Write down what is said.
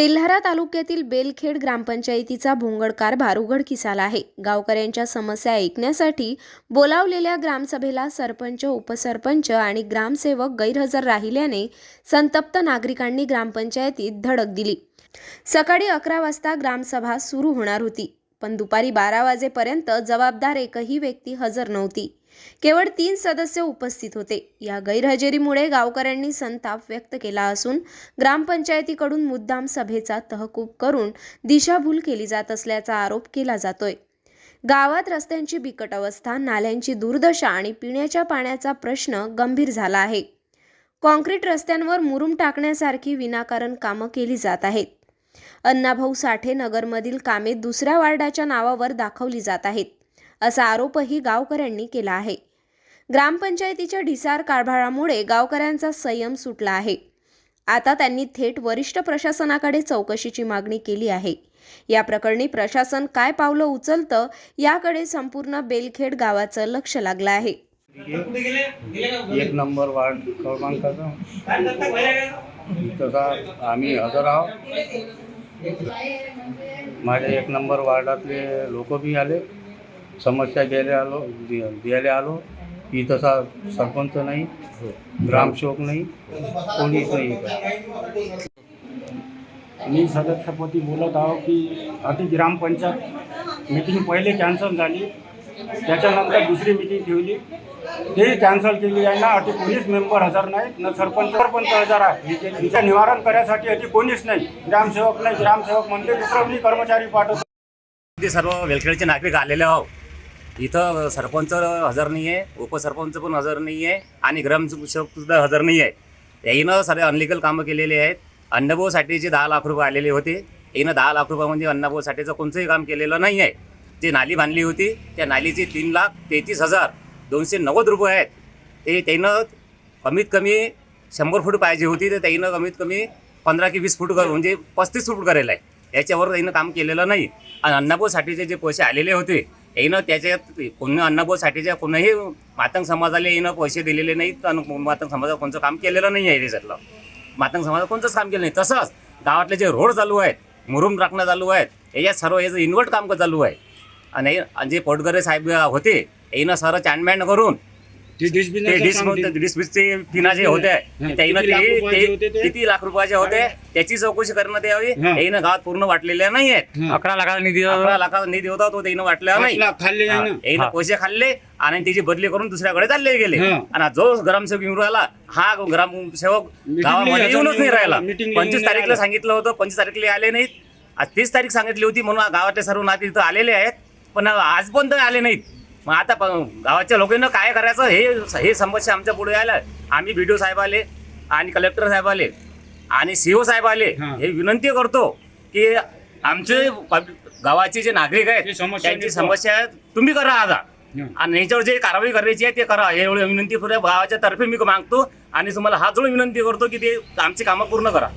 तेल्हारा तालुक्यातील बेलखेड ग्रामपंचायतीचा भोंगड कारभार उघडकीस आला आहे. गावकऱ्यांच्या समस्या ऐकण्यासाठी बोलावलेल्या ग्रामसभेला सरपंच उपसरपंच आणि ग्रामसेवक गैरहजर राहिल्याने संतप्त नागरिकांनी ग्रामपंचायतीत धडक दिली. सकाळी अकरा वाजता ग्रामसभा सुरू होणार होती. पण दुपारी बारा वाजेपर्यंत जबाबदार एकही व्यक्ती हजर नव्हती. केवळ तीन सदस्य उपस्थित होते. या गैरहजेरीमुळे गावकऱ्यांनी संताप व्यक्त केला असून ग्रामपंचायतीकडून मुद्दाम सभेचा तहकूब करून दिशाभूल केली जात असल्याचा आरोप केला जातोय. गावात रस्त्यांची बिकट अवस्था नाल्यांची दुर्दशा आणि पिण्याच्या पाण्याचा प्रश्न गंभीर झाला आहे. कॉन्क्रीट रस्त्यांवर मुरुम टाकण्यासारखी विनाकारण कामं केली जात आहेत. अण्णाभाऊ साठे नगरमधील कामे दुसऱ्या वार्डाच्या नावावर दाखवली जात आहेत असा आरोपही गावकऱ्यांनी केला आहे. ग्रामपंचायतीच्या ढिसार कारभारामुळे गावकऱ्यांचा संयम सुटला आहे. आता त्यांनी थेट वरिष्ठ प्रशासनाकडे चौकशीची मागणी केली आहे. या प्रकरणी प्रशासन काय पावलं उचलतं याकडे संपूर्ण बेलखेड गावाचं लक्ष लागलं आहे. एक नंबर वार्ड क्रमांकाचा. तसा आम्ही हजर आहोत. माझ्या एक नंबर वार्डातले लोक बी आले समस्या घ्यायला आलो द्यायला आलो. की तसा सरपंच नाही ग्रामसेवक नाही कोणीच नाही मी सदस्यपती बोलत आहो की अति ग्रामपंचायत मीटिंग पहिले कॅन्सल झाली. त्याच्यानंतर दुसरी मीटिंग ठेवली. तेही कॅन्सल केली आहे ना अति कोणीच मेंबर हजर नाहीत न सरपंच सरपंच हजर आहे. तिचं निवारण करण्यासाठी अति कोणीच नाही ग्रामसेवक नाही. ग्रामसेवक म्हणते दुसरं मी कर्मचारी पाठवतो. ते सर्व वेलखेडचे नागरिक आलेले आहो इथं सरपंच हजर नाही आहे उपसरपंच पण हजर नाही आहे आणि ग्रामसेवक सुद्धा हजर नाही आहे याईनं सारे अनलिगल कामं केलेले आहेत. अण्णाभाऊ साठेचे दहा लाख रुपये आलेले होते. यानं दहा लाख रुपये म्हणजे अण्णाभाऊ साठेचं कोणतंही काम केलेलं नाही आहे जी नाली बांधली होती त्या नालीचे तीन लाख तेहतीस हजार दोनशे नव्वद रुपये आहेत. ते त्यानं कमीत कमी शंभर फूट पाहिजे होती तर त्यानं कमीत कमी पंधरा की वीस फूट कर म्हणजे पस्तीस फूट करेल आहे. याच्यावर त्यानं काम केलेलं नाही. आणि अन्नाभाऊसाठीचे जे पैसे आलेले होते यानं त्याच्यात कोणी अण्णाभाऊ कोणाही मातंग समाजाला यानं पैसे दिलेले नाहीत आणि मातंग समाजाला कोणतं काम केलेलं नाही आहे त्याच्यातलं मातंग समाजात कोणतंच काम केलं नाही. तसंच गावातले जे रोड चालू आहेत मुरुम राखणं चालू आहेत याच्यात सर्व याचं इन्व्हर्ट काम चालू आहे. आणि आणि जे पोटगरे साहेब होते यानं सर्व चॅनमॅन करून ते जे होते. हं, त्याईनं किती लाख ते- रुपयाचे होते ते? किती लाख रुपयाचे होते त्याची चौकशी करण्यात यावी. हं. याईनं गावात पूर्ण वाटलेल्या नाही आहेत अकरा लाखाचा निधी अकरा लाखाचा निधी होता तो त्यानं वाटलेला नाही. पैसे खाल्ले आणि त्याची बदली करून दुसऱ्याकडे चालले गेले. हं. आणि जो ग्रामसेवक येऊन राहिला हा ग्रामसेवक गावामध्ये येऊनच नाही राहिला. पंचवीस तारीखला नाही सांगितलं होतं पंचवीस तारीखला आले नाहीत. आज तीस तारीख सांगितली होती म्हणून गावातले सर्व नाते इथं आलेले आहेत. पण आज पण ते आले नाहीत. मग आता गावाच्या लोकांना काय करायचं हे हे समस्या आमच्या पुढे आल्या आम्ही बी साहेब आले आणि कलेक्टर साहेब आले आणि सीओ साहेब आले हां. हे विनंती करतो की आमचे गावाचे जे नागरिक आहेत त्यांची समस्या तुम्ही करा आता. हं. आणि याच्यावर जे कारवाई करायची आहे ते करा. एवढी विनंती गावाच्या तर्फे मी मागतो आणि तुम्हाला हात जोडून विनंती करतो की ते आमची कामं पूर्ण करा.